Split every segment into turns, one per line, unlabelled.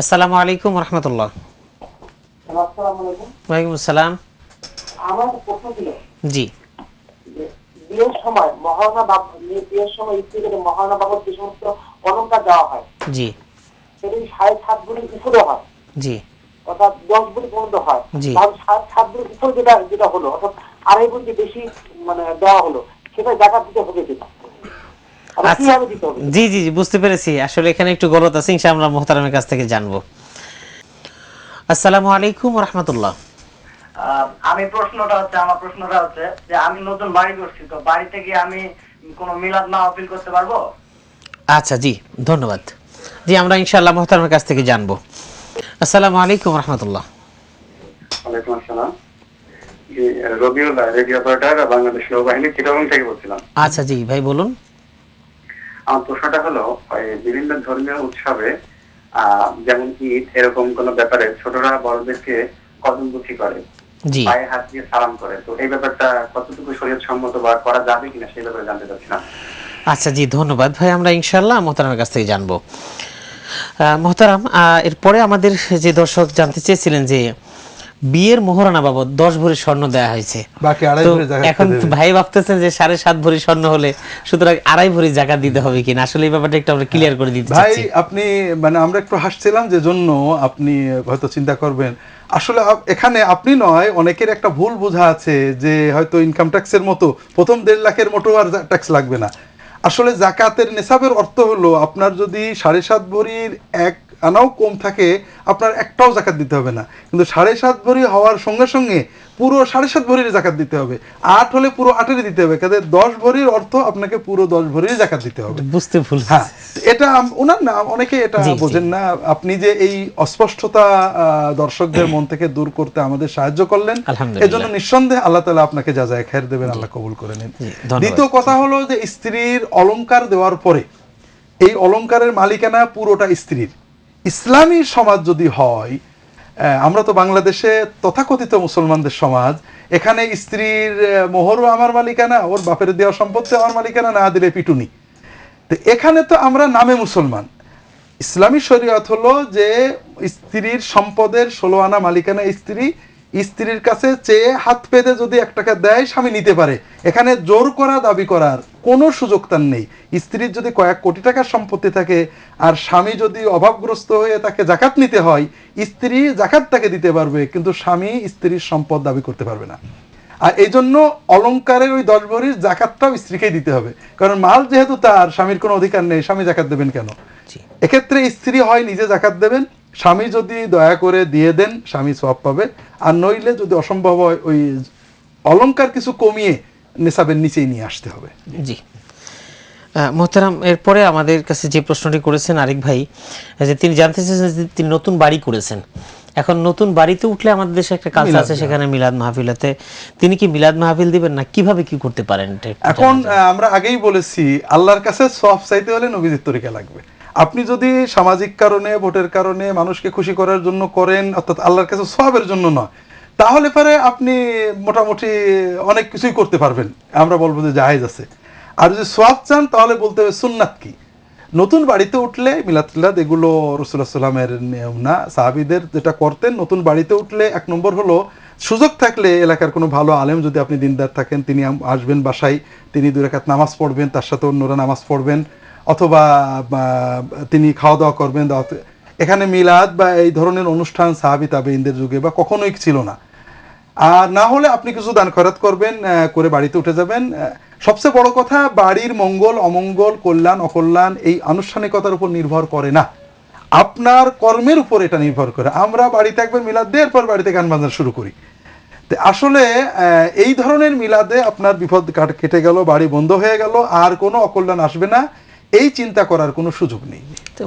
আসসালামু আলাইকুম রহমতুল্লাহ। ওয়ালাইকুম আসসালাম।
আমার প্রশ্ন ছিল
জি।
বিয়ের সময় মহারণা বিয়ের সময় স্ত্রীকে যে মহারণা বাবদ যে সমস্ত অলঙ্কার দেওয়া হয়
জি।
সেটা সাড়ে সাত ভরির উপরে হয়।
জি।
অর্থাৎ দশ ভরি পর্যন্ত হয়। তাহলে সাত সাত ভরির উপরে যেটা যেটা হলো অর্থাৎ আড়াই যে বেশি মানে দেওয়া হলো সেটা জাকাত দিতে হবে কিনা আর
আচ্ছা।
কীভাবে দিতে হবে
জি জি জি বুঝতে পেরেছি। আসলে এখানে একটু গলত আছে ইনশা আমরা মোহতারামের কাছ থেকে জানব। আসসালামু আলাইকুম রহমতুল্লাহ।
আমি প্রশ্নটা হচ্ছে আমার প্রশ্নটা হচ্ছে যে আমি নতুন বাড়ি করছি তো বাড়িতে গিয়ে আমি কোনো মিলাদ না আপিল করতে পারব?
আচ্ছা জি ধন্যবাদ। জি আমরা ইনশাআল্লাহ মোহতারামের কাছ থেকে জানব। আসসালামু আলাইকুম রহমতুল্লাহ।
ওয়ালাইকুম আসসালাম। জি রবিউল রেডিও অপারেটর বাংলাদেশ নৌবাহিনী চিটাগং থেকে বলছিলাম।
আচ্ছা জি ভাই বলুন।
আমার প্রশ্নটা হলো বিভিন্ন ধর্মীয় উৎসবে যেমন ঈদ এরকম কোন ব্যাপারে ছোটরা বড়দেরকে কদমবুচি করে পায়ে হাত দিয়ে সালাম করে। তো এই ব্যাপারটা কতটুকু শরীয়ত সম্মত বা করা যাবে কিনা সেই ব্যাপারে জানতে চাচ্ছিলাম।
আচ্ছা জি ধন্যবাদ। ভাই আমরা ইনশাআল্লাহ মোহতারামের কাছ থেকে জানব। মোহতারাম আহ, এরপরে আমাদের যে দর্শক জানতে চেয়েছিলেন যে বিয়ের মোহরানা বাবদ দশ ভরি স্বর্ণ দেওয়া হয়েছে। এখন ভাই ভাবতেছেন যে সাড়ে সাত ভরি স্বর্ণ হলে সুতরাং আড়াই ভরি জাকাত দিতে হবে কিনা? আসলে এই ব্যাপারটা একটু আমরা ক্লিয়ার করে দিতে
ভাই আপনি মানে আমরা একটু হাসছিলাম যে জন্য আপনি হয়তো চিন্তা করবেন। আসলে এখানে আপনি নয় অনেকের একটা ভুল বোঝা আছে যে হয়তো ইনকাম ট্যাক্সের মতো প্রথম দেড় লাখের মতো আর ট্যাক্স লাগবে না। আসলে জাকাতের নেশাবের অর্থ হলো আপনার যদি সাড়ে সাত ভরির এক আনাও কম থাকে, আপনার একটাও জাকাত দিতে হবে না। কিন্তু সাড়ে সাত ভরি হওয়ার সঙ্গে সঙ্গে পুরো সাড়ে সাত ভরির জাকাত দিতে হবে। আট হলে পুরো আটেরই দিতে হবে। কাজে দশ ভরির অর্থ আপনাকে পুরো দশ ভরির জাকাত দিতে হবে।
বুঝতে ভুল।
হ্যাঁ এটা ওনার না অনেকে এটা। বোঝেন না। আপনি যে এই অস্পষ্টতা দর্শকদের মন থেকে দূর করতে আমাদের সাহায্য করলেন। এজন্য নিঃসন্দেহে আল্লাহ তালা আপনাকে যা যায় খের দেবেন আল্লাহ কবুল করে নিন। দ্বিতীয় কথা হলো যে স্ত্রীর অলংকার দেওয়ার পরে এই অলংকারের মালিকানা পুরোটা স্ত্রীর। ইসলামী সমাজ যদি হয় আমরা তো বাংলাদেশে তথাকথিত মুসলমানদের সমাজ। এখানে স্ত্রীর মোহরও আমার মালিকানা, ওর বাপের দেওয়া সম্পত্তি আমার মালিকানা, না দিলে পিটুনি। তো এখানে তো আমরা নামে মুসলমান। ইসলামী শরীয়ত হলো যে স্ত্রীর সম্পদের ষোলো আনা মালিকানা স্ত্রী, স্ত্রীর কাছে চেয়ে হাত পেতে যদি এক টাকা দেয়, স্বামী নিতে পারে। এখানে জোর করা, দাবি করার কোনো সুযোগ তার নেই। স্ত্রীর যদি কয়েক কোটি টাকার সম্পত্তি থাকে আর স্বামী যদি অভাবগ্রস্ত হয়ে তাকে জাকাত নিতে হয় স্ত্রী জাকাত তাকে দিতে পারবে কিন্তু স্বামী স্ত্রীর সম্পদ দাবি করতে পারবে না। আর এই জন্য অলংকারের ওই দশ ভরির জাকাতটাও স্ত্রীকেই দিতে হবে। কারণ মাল যেহেতু তার স্বামীর কোনো অধিকার নেই স্বামী জাকাত দেবেন কেন? এক্ষেত্রে স্ত্রী হয় নিজে জাকাত দেবেন স্বামী যদি দয়া করে দিয়ে দেন স্বামী সব পাবে। আর নইলে যদি অসম্ভব হয় ওই অলংকার কিছু কমিয়ে নেশাবের নিচেই নিয়ে আসতে হবে।
জি। মোহতারাম এরপরে আমাদের কাছে যে প্রশ্নটি করেছেন আরেক ভাই যে তিনি জানতে চেয়েছেন যে তিনি নতুন বাড়ি করেছেন। এখন নতুন বাড়িতে উঠলে আমাদের দেশে একটা
মিলাদ
আছে সেখানে মিলাদ মাহফিলাতে। তিনি কি মিলাদ মাহফিল দিবেন না? কীভাবে কি করতে পারেন
এখন আমরা আগেই বলেছি আল্লাহর কাছে সব চাইতে হলে নবীজির তরিকা লাগবে। আপনি যদি সামাজিক কারণে ভোটের কারণে মানুষকে খুশি করার জন্য করেন অর্থাৎ আল্লাহর কাছে সবের জন্য নয় তাহলে পরে আপনি মোটামুটি অনেক কিছুই করতে পারবেন। আমরা বলব যে জায়েজ আছে। আর যদি সোয়াব চান, তাহলে বলতে হবে সুন্নাত কি? নতুন বাড়িতে উঠলে, মিলাদ এগুলো রসুল্লাহ সাল্লামের নিয়ম না। সাহাবিদের যেটা করতেন, নতুন বাড়িতে উঠলে এক নম্বর হলো সুযোগ থাকলে এলাকার কোনো ভালো আলেম যদি আপনি দিনদার থাকেন, তিনি আসবেন বাসায়, তিনি দু রাকাত নামাজ পড়বেন, তার সাথে অন্যরা নামাজ পড়বেন, অথবা তিনি খাওয়া দাওয়া করবেন এখানে মিলাদ বা এই ধরনের অনুষ্ঠান সাহাবি তাবেইনদের যুগে বা কখনোই ছিল না। আর না হলে আপনি কিছু দান খরাত করবেন করে বাড়িতে উঠে যাবেন। সবচেয়ে বড় কথা, বাড়ির মঙ্গল, অমঙ্গল, কল্যাণ, অকল্যাণ এই আনুষ্ঠানিকতার উপর নির্ভর করে না। আপনার কর্মের উপর এটা নির্ভর করে। আমরা বাড়িতে একবার মিলাদ দিয়ে এরপর বাড়িতে গান বাজনা শুরু করি। তো আসলে এই ধরনের মিলাদে আপনার বিপদ কেটে গেল, বাড়ি বন্ধ হয়ে গেল, আর কোনো অকল্যাণ আসবে না। এই চিন্তা করার কোনো সুযোগ নেই।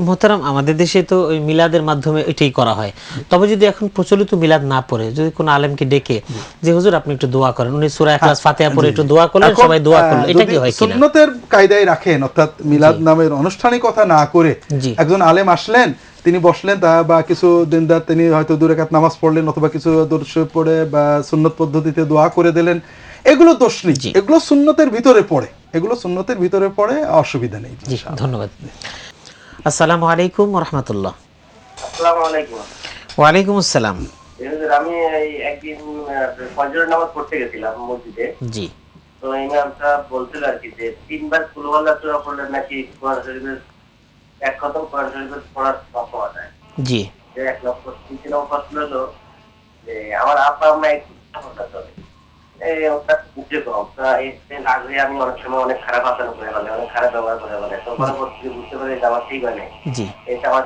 মোহতারাম আমাদের দেশে তো ওই মিলাদের মাধ্যমে এটাই করা হয়। তবে যদি এখন প্রচলিত মিলাদ না পড়ে যদি কোনো আলেমকে ডেকে যে হুজুর আপনি একটু দোয়া করেন। উনি সূরা ইখলাস ফাতিহা পড়ে একটু দোয়া করলেন সবাই দোয়া করল এটা কি হয়
সুন্নতের কায়দায় রাখেন অর্থাৎ মিলাদ নামের আনুষ্ঠানিকতা না করে একজন আলেম আসলেন তিনি বসলেন তা বা কিছু দিনদার তিনি হয়তো দু রেখাত নামাজ পড়লেন অথবা কিছু দর্শ পড়ে বা সুন্নত পদ্ধতিতে দোয়া করে দিলেন এগুলো দোষ নেই। এগুলো সুন্নতের ভিতরে পড়ে। এগুলো সুন্নতের ভিতরে পড়ে অসুবিধা নেই।
জি ধন্যবাদ। আসসালামু আলাইকুম রহমতুল্লাহ ওয়ালাইকুম আসসালাম।
আমি একদিন ফজরের নামাজ পড়তে গেছিলাম মসজিদে।
জি।
তো ইমাম সাহেব বলছিল আর কি যে তিনবার কুলওয়াল্লা সূরা পড়লে নাকি কোরআন শরীফের এক খতম কোরআন শরীফের পড়ার পাওয়া যায়।
জি।
এক নম্বর দ্বিতীয় নম্বর প্রশ্ন হলো যে আমার আম্মা একটু চলে এই ওটা বুঝে কম তা এতে আগে আমি অনেক সময় অনেক খারাপ আচরণ করে ফেলে অনেক খারাপ ব্যবহার করে ফেলে। তো পরবর্তীতে বুঝতে পারি যে আমার ঠিক হয় নাই। এটা আমার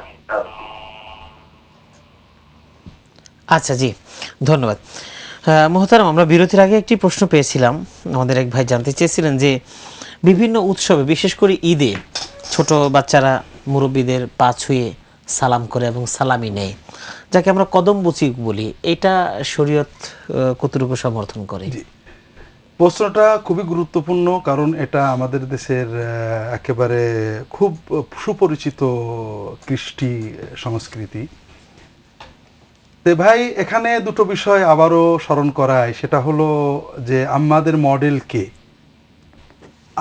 আচ্ছা জি। ধন্যবাদ। মোহতারাম আমরা বিরতির আগে একটি প্রশ্ন পেয়েছিলাম। আমাদের এক ভাই জানতে চেয়েছিলেন যে বিভিন্ন উৎসবে বিশেষ করে ঈদে ছোট বাচ্চারা মুরব্বীদের পা ছুঁয়ে সালাম করে এবং সালামি নেয়। যাকে আমরা কদম বুচি বলি, এটা শরীয়ত কতটুকু সমর্থন করে।
প্রশ্নটা খুবই গুরুত্বপূর্ণ, কারণ এটা আমাদের দেশের একেবারে খুব সুপরিচিত কৃষ্টি সংস্কৃতি। তে ভাই, এখানে দুটো বিষয় আবারও স্মরণ করায় সেটা হলো যে আমাদের মডেল কে?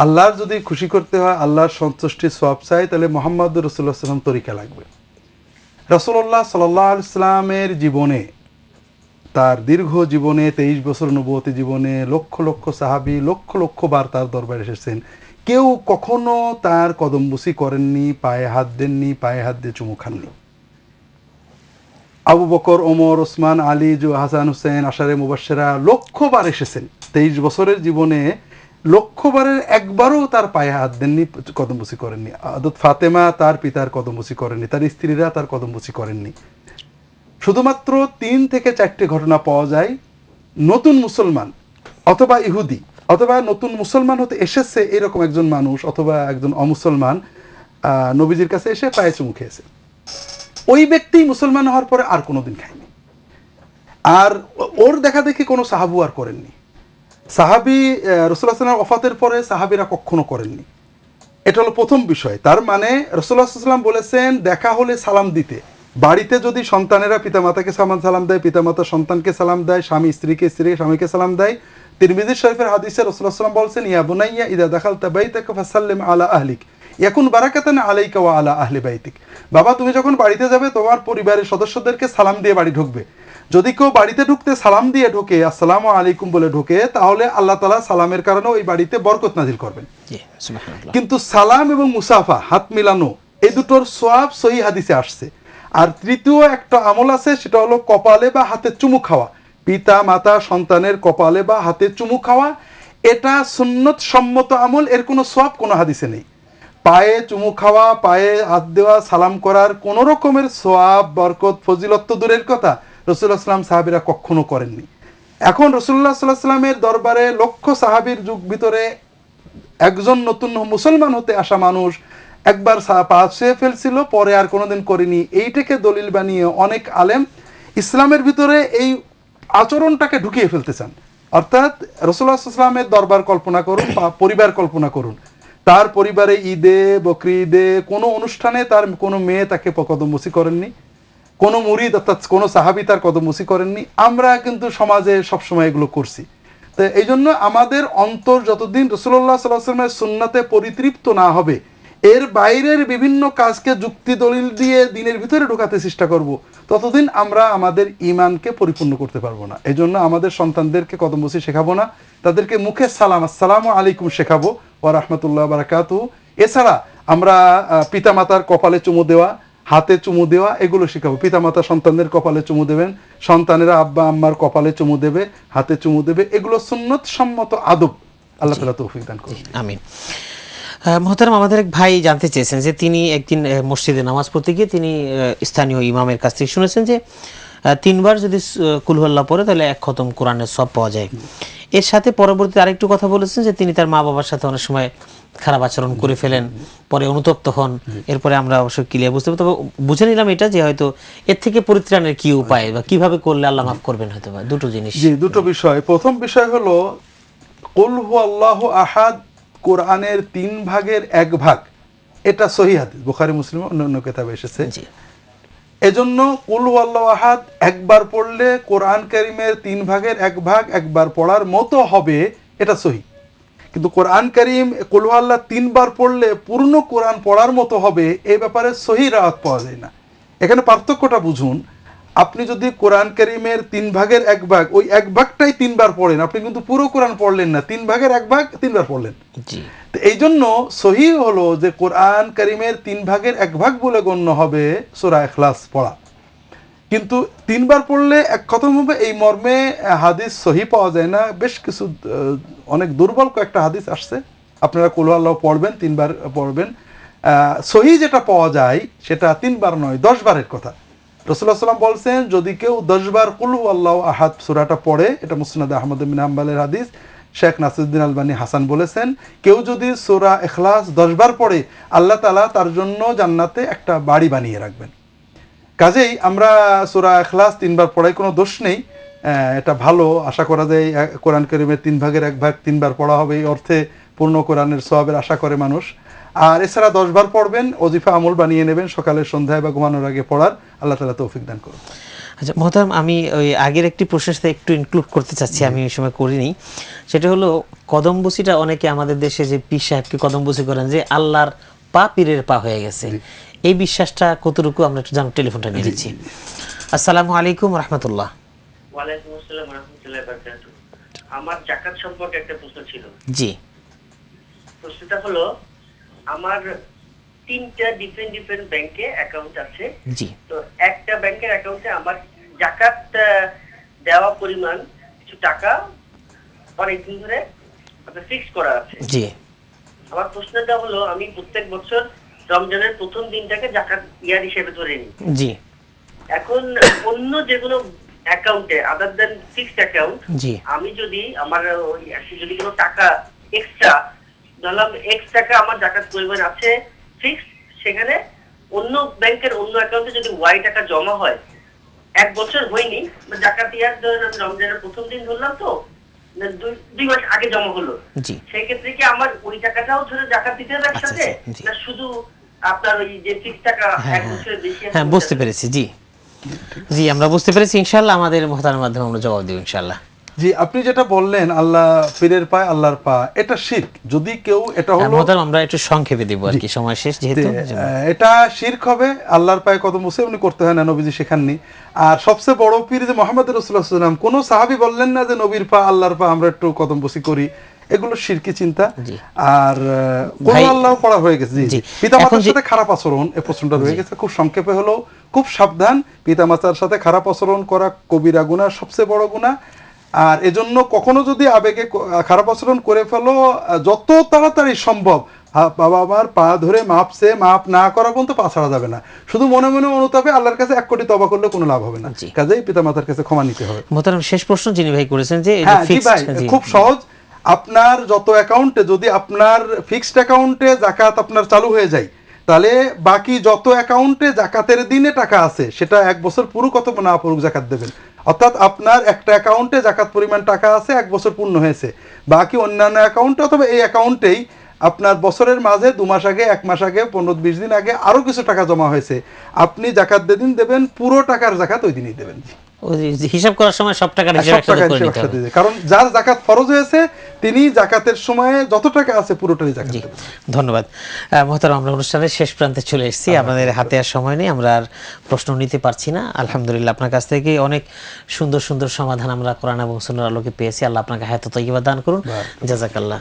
আল্লাহর যদি খুশি করতে হয়, আল্লাহর সন্তুষ্টি সব চাই, তাহলে মোহাম্মদ রসুল্লাহ সাল্লাম তরিকা লাগবে। রসুল্লাহ সাল্লাহ ইসলামের জীবনে, তার দীর্ঘ জীবনে, তেইশ বছর নবতী জীবনে, লক্ষ লক্ষ সাহাবি, লক্ষ লক্ষ বার তার দরবারে এসেছেন। কেউ কখনো তার কদমবুসি করেননি, পায়ে হাত দেননি, পায়ে হাত দিয়ে চুমু খাননি। আবু বকর, ওমর, ওসমান, আলী জু হাসান হুসেন আশারে মুবাসেরা লক্ষবার এসেছেন। তেইশ বছরের জীবনে লক্ষবারের একবারও তার পায়ে হাত দেননি, কদমবুসি করেননি। আদত ফাতেমা তার পিতার কদমবুসি করেননি, তার স্ত্রীরা তার কদমবুসি করেননি। শুধুমাত্র তিন থেকে চারটে ঘটনা পাওয়া যায় নতুন মুসলমান অথবা ইহুদি, অথবা নতুন মুসলমান হতে এসেছে এরকম একজন মানুষ অথবা একজন অমুসলমান নবীজির কাছে এসে পায়ে চুমু খেয়েছে। ওই ব্যক্তি মুসলমান হওয়ার পরে আর কোনোদিন খায়নি। আর ওর দেখা দেখি কোনো সাহাবু আর করেননি। সাহাবি রসুল্লাহ সাল্লাম পরে সাহাবিরা কখনো করেননি। এটা হলো প্রথম বিষয়। তার মানে রসুল্লাহ সাল্লাম বলেছেন, দেখা হলে সালাম দিতে। বাড়িতে যদি সন্তানেরা পিতামাতাকে সালাম সালাম দেয় পিতামাতা সন্তানকে সালাম দেয়, স্বামী স্ত্রীকে স্ত্রীকে স্বামীকে সালাম দেয় তিরমিজির শরীফের হাদিসে রসুল্লাহ সাল্লাম বলছেন, ইয়া বোনাইয়া ইদা দেখাল তাবাইতাকা ফাসাল্লিম আলা আহলিক। এখন বারাকাতান আলাইকা ওয়া আলা আহলি বাইতিক। বাবা, তুমি যখন বাড়িতে যাবে, তোমার পরিবারের সদস্যদেরকে সালাম দিয়ে বাড়ি ঢুকবে। যদি কেউ বাড়িতে ঢুকতে সালাম দিয়ে ঢোকে আসসালামু আলাইকুম বলে ঢোকে তাহলে আল্লাহ তালা সালামের কারণে ওই বাড়িতে বরকত নাজিল করবেন। কিন্তু সালাম এবং মুসাফা হাত মিলানো এই দুটোর সোয়াব সহি হাদিসে আসছে। আর তৃতীয় একটা আমল আছে সেটা হলো কপালে বা হাতে চুমু খাওয়া। পিতা মাতা সন্তানের কপালে বা হাতে চুমু খাওয়া এটা সুন্নত সম্মত আমল এর কোনো সোয়াব কোনো হাদিসে নেই। পায়ে চুমু খাওয়া পায়ে হাত দেওয়া সালাম করার কোনো রকমের সোয়াব বরকত ফজিলত তো দূরের কথা রসুল্লাহ সাল্লাম সাহাবিরা কখনো করেননি। এখন রসুল্লাহ সাল্লাহ সাল্লামের দরবারে লক্ষ সাহাবির যুগ ভিতরে একজন নতুন মুসলমান হতে আসা মানুষ একবার পা ছুঁয়ে ফেলছিল, পরে আর কোনোদিন করেনি। এইটাকে দলিল বানিয়ে অনেক আলেম ইসলামের ভিতরে এই আচরণটাকে ঢুকিয়ে ফেলতে চান। অর্থাৎ রসুল্লাহামের দরবার কল্পনা করুন বা পরিবার কল্পনা করুন। তার পরিবারে ঈদে, বকরি ঈদে কোনো অনুষ্ঠানে তার কোনো মেয়ে তাকে কদমবসি করেননি। কোনো মুরিদ অর্থাৎ কোনো সাহাবি তার কদমবসি করেননি। আমরা কিন্তু সমাজে সবসময় এগুলো করছি। তো এই জন্য আমাদের অন্তর যতদিন রসুল্লাহ সাল্লামের সুন্নাতে পরিতৃপ্ত না হবে, এর বাইরের বিভিন্ন কাজকে যুক্তি দলিল দিয়ে দিনের ভিতরে ঢোকাতে চেষ্টা করব, ততদিন আমরা আমাদের ইমানকে পরিপূর্ণ করতে পারব না। এই জন্য আমাদের সন্তানদেরকে কদমবসি শেখাবো না, তাদেরকে মুখে সালাম, আসসালামু আলাইকুম শেখাবো ও রহমতুল্লাহ বারাকাতু এছাড়া আমরা পিতামাতার কপালে চুমু দেওয়া হাতে চুমু দেওয়া, এগুলো শেখাবো। পিতামাতা সন্তানদের কপালে চুমু দেবেন, সন্তানেরা আব্বা আম্মার কপালে চুমু দেবে, হাতে চুমু দেবে। এগুলো সুন্নত সম্মত আদব। আল্লাহ তালা তৌফিক দান করুন।
আমিন। মোহতারাম, আমাদের এক ভাই জানতে চেয়েছেন যে তিনি একদিন মসজিদে নামাজ পড়তে গিয়ে তিনি স্থানীয় ইমামের কাছ থেকে শুনেছেন যে তিনবার যদি কুলহল্লা পড়ে, তাহলে এক খতম কোরআনের সব পাওয়া যায়। এর সাথে পরবর্তীতে আরেকটু কথা বলেছেন যে তিনি তার মা বাবার সাথে অনেক সময় খারাপ আচরণ করে ফেলেন পরে অনুতপ্ত হন এরপরে আমরা অবশ্য ক্লিয়ার বুঝতে তবে বুঝে নিলাম এটা যে হয়তো এর থেকে পরিত্রাণের কি উপায় বা কীভাবে করলে আল্লাহ মাফ করবেন হয়তো বা দুটো জিনিস।
জি দুটো বিষয়। প্রথম বিষয় হলো কুল হু আল্লাহ আহাদ কোরআনের তিন ভাগের এক ভাগ। এটা সহি হাদিস বুখারি মুসলিম অন্যান্য কেতাবে এসেছে। এজন্য কুল হু আল্লাহ আহাদ একবার পড়লে কোরআন কারিমের তিন ভাগের এক ভাগ একবার পড়ার মতো হবে এটা সহি। কিন্তু কোরআন করিম কুল হু আল্লাহ তিনবার পড়লে পূর্ণ কোরআন পড়ার মতো হবে এ ব্যাপারে সহি রাহাত পাওয়া যায় না। এখানে পার্থক্যটা বুঝুন আপনি যদি কোরআন করিমের তিন ভাগের এক ভাগ ওই এক ভাগটাই তিনবার পড়েন আপনি কিন্তু পুরো কোরআন পড়লেন না তিন ভাগের এক ভাগ তিনবার পড়লেন। তো এই জন্য সহি হলো যে কোরআন করিমের তিন ভাগের এক ভাগ বলে গণ্য হবে সোরা এখলাস পড়া। কিন্তু তিনবার পড়লে এক খতম হবে এই মর্মে হাদিস সহি পাওয়া যায় না। বেশ কিছু অনেক দুর্বল কয়েকটা হাদিস আসছে। আপনারা কুলু আল্লাহ পড়বেন, তিনবার পড়বেন। সহি যেটা পাওয়া যায়, সেটা তিনবার নয় দশ বারের কথা রসুল্লাহ সাল্লাম বলছেন, যদি কেউ দশবার কুলু আল্লাহ আহাদ সুরাটা পড়ে, এটা মুসনাদ আহমদ বিন হাম্বালের হাদিস, শেখ নাসিরুদ্দিন আলবানী হাসান বলেছেন, কেউ যদি সুরা এখলাস দশবার পড়ে, আল্লাহ তালা তার জন্য জান্নাতে একটা বাড়ি বানিয়ে রাখবেন। কাজেই আমরা সুরা এখলাস তিনবার পড়াই কোনো দোষ নেই। এটা ভালো আশা করা যায় কোরআন করিমের তিন ভাগের এক ভাগ তিনবার পড়া হবে এই অর্থে পূর্ণ কোরআনের সোয়াবের আশা করে মানুষ। আর এছাড়া দশবার পড়বেন অজিফা আমল বানিয়ে নেবেন সকালে সন্ধ্যায় বা ঘুমানোর আগে পড়ার। আল্লাহ তালা তৌফিক দান করুন।
আচ্ছা মহতারাম আমি ওই আগের একটি প্রশ্নের সাথে একটু ইনক্লুড করতে চাচ্ছি আমি ওই সময় করিনি। সেটা হলো কদমবুসিটা অনেকে আমাদের দেশে যে পীর সাহেবকে কদমবুসি করেন যে আল্লাহর পা পীরের পা হয়ে গেছে। এই বিশ্বাসটা কতটুকু আমরা একটু জানো টেলিফোনটা নিয়ে নিচ্ছি। আসসালামু আলাইকুম রহমতুল্লাহ।
ওয়ালাইকুম আসসালাম রহমতুল্লাহ আমার জাকাত সম্পর্কে একটা প্রশ্ন ছিল।
জি।
প্রশ্নটা হলো আমার তিনটা ডিফারেন্ট ডিফারেন্ট ব্যাংকে অ্যাকাউন্ট আছে।
জি।
তো একটা ব্যাংকের অ্যাকাউন্টে আমার জাকাত আহ, দেওয়া পরিমাণ কিছু টাকা অনেকদিন ধরে ফিক্স করা আছে।
জি।
আমার প্রশ্নটা হলো আমি প্রত্যেক বছর রমজানের প্রথম দিনটাকে জাকাত ইয়ার হিসেবে ধরে নিই।
জি।
এখন অন্য যে কোনো অ্যাকাউন্টে আদার দেন ফিক্সড অ্যাকাউন্ট
জি।
আমি যদি আমার যদি কোনো টাকা এক্সট্রা ধরলাম এক্স টাকা আমার জাকাত পরিমাণ আছে ফিক্স সেখানে অন্য ব্যাংকের অন্য অ্যাকাউন্টে যদি ওয়াই টাকা জমা হয় এক বছর হয়নি জাকাত ইয়ার ধরেন আমি রমজানের প্রথম দিন ধরলাম তো দুই দুই মাস আগে জমা হলো।
জি।
সেই ক্ষেত্রে কি আমার ওই টাকাটাও ধরে জাকাত দিতে হবে একসাথে?
আচ্ছা,
না শুধু আপনার ওই যে ফিক্স টাকা
হ্যাঁ।
এক
হ্যাঁ
বছরের বেশি
হ্যাঁ বুঝতে পেরেছি জি। জি আমরা বুঝতে পেরেছি ইনশাল্লাহ আমাদের মহতার মাধ্যমে আমরা জবাব দিব ইনশাল্লাহ
জি আপনি যেটা বললেন আল্লাহ পীরের পায় আল্লাহর পা এটা শির্ক। যদি কেউ এটা হলো
আমরা একটু সংক্ষেপে দিব আর কি সময় শেষ যেহেতু
এটা শির্ক হবে আল্লাহর পায়ে কত মুসে উনি করতে হয় না নবীজি শেখাননি। আর সবচেয়ে বড় পীর যে মোহাম্মদ রসুল্লাহাম কোন সাহাবি বললেন না যে নবীর পা আল্লাহর পা আমরা একটু কদম বসি করি। এগুলো শিরকি চিন্তা। আর কোন আল্লাহ পড়া হয়ে গেছে জি। পিতা মাতার সাথে খারাপ আচরণ এই প্রশ্নটা রয়ে গেছে খুব সংক্ষেপে হলো খুব সাবধান। পিতা মাতার সাথে খারাপ আচরণ করা কবিরা গুণা সবচেয়ে বড় গুণা আর এজন্য কখনো যদি আবেগে খারাপ আচরণ করে ফেলো যত তাড়াতাড়ি সম্ভব বাবা আমার পা ধরে মাপছে মাপ না করা পর্যন্ত পা ছাড়া যাবে না। শুধু মনে মনে অনুতাপে আল্লাহর কাছে এক কোটি তবা করলে কোনো লাভ হবে না। কাজেই পিতা মাতার কাছে ক্ষমা নিতে হবে।
মোহতারাম শেষ প্রশ্ন যিনি ভাই করেছেন যে
হ্যাঁ ভাই খুব সহজ। আপনার যত অ্যাকাউন্টে যদি আপনার ফিক্সড অ্যাকাউন্টে জাকাত আপনার চালু হয়ে যায় তাহলে বাকি যত অ্যাকাউন্টে জাকাতের দিনে টাকা আছে সেটা এক বছর পুরো কত না পুরো জাকাত দেবেন। অর্থাৎ আপনার একটা অ্যাকাউন্টে জাকাত পরিমাণ টাকা আছে, এক বছর পূর্ণ হয়েছে। বাকি অন্যান্য অ্যাকাউন্টে অথবা এই অ্যাকাউন্টেই আপনার বছরের মাঝে দু মাস আগে, এক মাস আগে, পনেরো বিশ দিন আগে আরও কিছু টাকা জমা হয়েছে। আপনি জাকাত যেদিন দেবেন, পুরো টাকার জাকাত ওই দিনই দেবেন।
হিসাব করার সময় সব টাকার হিসাব একসাথে করে নিতে হবে।
কারণ যার ফরজ হয়েছে তিনি সময়ে যত টাকা আছে পুরোটাই
ধন্যবাদ। মহতারাম আমরা অনুষ্ঠানের শেষ প্রান্তে চলে এসেছি। আপনাদের হাতে আর সময় নেই আমরা আর প্রশ্ন নিতে পারছি না। আলহামদুলিল্লাহ আপনার কাছ থেকে অনেক সুন্দর সুন্দর সমাধান আমরা কোরআন এবং সুন্দর আলোকে পেয়েছি। আল্লাহ আপনাকে হায়াত তৈবা দান করুন। জাজাকাল্লাহ।